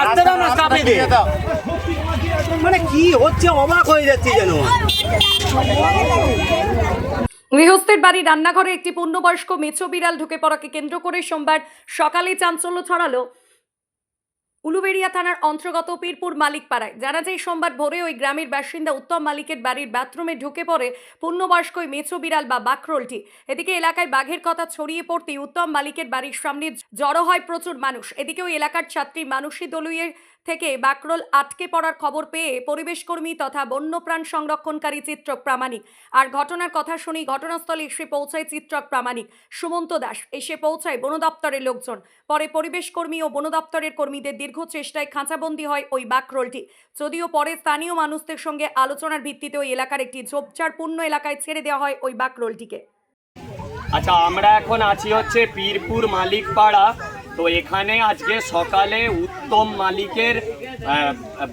আসতে দাও না স্টাফেদের মানে কি হচ্ছে অবাক হয়ে যাচ্ছে যেন। গৃহস্থের বাড়ি রান্নাঘরে একটি পূর্ণবয়স্ক মেছো বিড়াল ঢুকে পড়াকে কেন্দ্র করে সোমবার সকালে চাঞ্চল্য ছড়ালো। উলুবেড়িয়া থানার অন্তর্গত পীরপুর মালিকপাড়ায়। জানা যায়, সোমবার ভোরে ওই গ্রামের বাসিন্দা উত্তম মালিকের বাড়ির বাথরুমে ঢুকে পড়ে পূর্ণবয়স্ক ওই মেছো বিড়াল বা বাকরোলটি। এদিকে এলাকায় বাঘের কথা ছড়িয়ে পড়তেই উত্তম মালিকের বাড়ির সামনে জড়ো হয় প্রচুর মানুষ। এদিকে ওই এলাকার ছাত্রী মানসী দলুইয়ের থেকে বাকরোল আটকে পড়ার খবর পেয়ে পরিবেশকর্মী তথা বন্যপ্রাণ সংরক্ষণকারী চিত্রক প্রামাণিক। আর ঘটনার কথা শুনি ঘটনাস্থলে এসে পৌঁছায় চিত্রক প্রামাণিক সুমন্ত দাস। এসে পৌঁছায় বন দপ্তরের লোকজন। পরে পরিবেশকর্মী ও বন দপ্তরের কর্মীদের দীর্ঘ চেষ্টায় খাঁচাবন্দি হয় ওই বাকরোলটি। যদিও পরে স্থানীয় মানুষদের সঙ্গে আলোচনার ভিত্তিতে ওই এলাকার একটি ঝোপঝাড়পূর্ণ এলাকায় ছেড়ে দেওয়া হয় ওই বাকরোলটিকে। আচ্ছা আমরা এখন আছি হচ্ছে পীরপুর মালিক পাড়া তো এখানে আজকে সকালে উত্তম মালিকের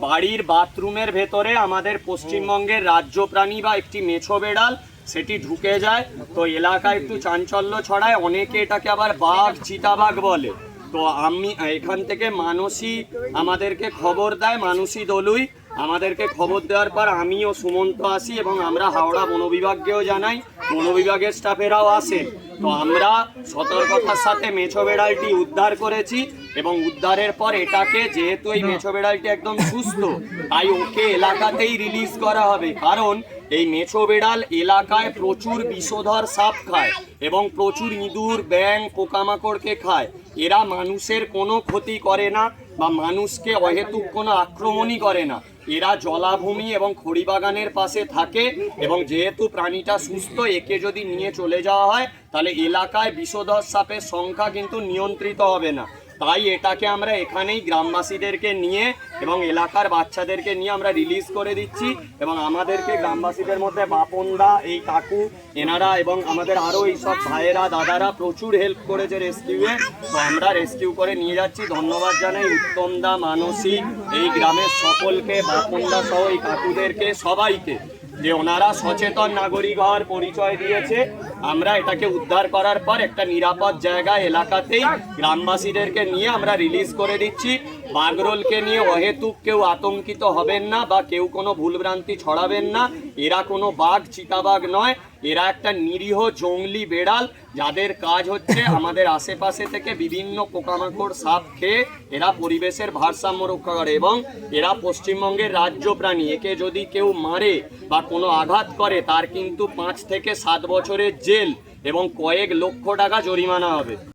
বাড়ির বাথরুমের ভেতরে আমাদের পশ্চিমবঙ্গের রাজ্য প্রাণী বা একটি মেছো বেড়াল, সেটি ঢুকে যায়। তো এলাকায় একটু চাঞ্চল্য ছড়ায়, অনেকে এটাকে আবার বাঘ, চিতাবাঘ বলে। তো আমি এখান থেকে মানসী আমাদেরকে খবর দেয়, মানসী দলুই। আমাদেরকে খবর দেওয়ার পর আমি ও সুমন্ত আসি এবং আমরা হাওড়া বন বিভাগকেও জানাই, বন বিভাগের স্টাফেরাও আসেন তো আমরা সতর্কতার সাথে মেছো বেড়ালটি উদ্ধার করেছি এবং উদ্ধারের পর এটাকে যেহেতু এই মেছো বেড়ালটি একদম সুস্থ, তাই ওকে এলাকাতেই রিলিজ করা হবে। কারণ এই মেছো বেড়াল এলাকায় প্রচুর বিষধর সাপ খায় এবং প্রচুর ইঁদুর ব্যাং পোকামাকড়কে খায়। এরা মানুষের কোনো ক্ষতি করে না। বা মানুষকে অহেতুক কোনো আক্রমণই করে না। এরা জলাভূমি এবং খড়িবাগানের পাশে থাকে এবং যেহেতু প্রাণীটা সুস্থ, একে যদি নিয়ে চলে যাওয়া হয়, তাহলে এলাকায় বিষধর সাপের সংখ্যা কিন্তু নিয়ন্ত্রিত হবে না। তাই এটাকে আমরা এখানেই গ্রামবাসীদেরকে নিয়ে এবং এলাকার বাচ্চাদেরকে নিয়ে আমরা রিলিজ করে দিচ্ছি এবং আমাদেরকে গ্রামবাসীদের মধ্যে বাপনদা, এই কাকু, এনারা এবং আমাদের আরও এইসব ভাইয়েরা, দাদারা প্রচুর হেল্প করেছে রেস্কিউয়ে তো আমরা রেস্কিউ করে নিয়ে যাচ্ছি। ধন্যবাদ জানাই উত্তমদা, মানসী, এই গ্রামের সকলকে, বাপনদা সহ এই কাকুদেরকে, সবাইকে যে ওনারা সচেতন নাগরিক হওয়ার পরিচয় দিয়েছে। আমরা এটাকে উদ্ধার করার পর একটা নিরাপদ জায়গা এলাকাতেই গ্রামবাসীদেরকে নিয়ে আমরা রিলিজ করে দিচ্ছি। বাগরোলকে নিয়ে অহেতুক কেউ আতঙ্কিত হবেন না বা কেউ কোনো ভুলভ্রান্তি ছড়াবেন না। এরা কোনো বাঘ, চিতাবাঘ নয়। এরা একটা নিরীহ জঙ্গলি বেড়াল। যাদের কাজ হচ্ছে আমাদের আশেপাশে থেকে বিভিন্ন পোকামাকড় সাপ খেয়ে এরা পরিবেশের ভারসাম্য রক্ষা করে এবং এরা পশ্চিমবঙ্গের রাজ্য প্রাণী। একে যদি কেউ মারে বা কোনো আঘাত করে, তার কিন্তু পাঁচ থেকে সাত বছরের জেল এবং কয়েক লক্ষ টাকা জরিমানা হবে।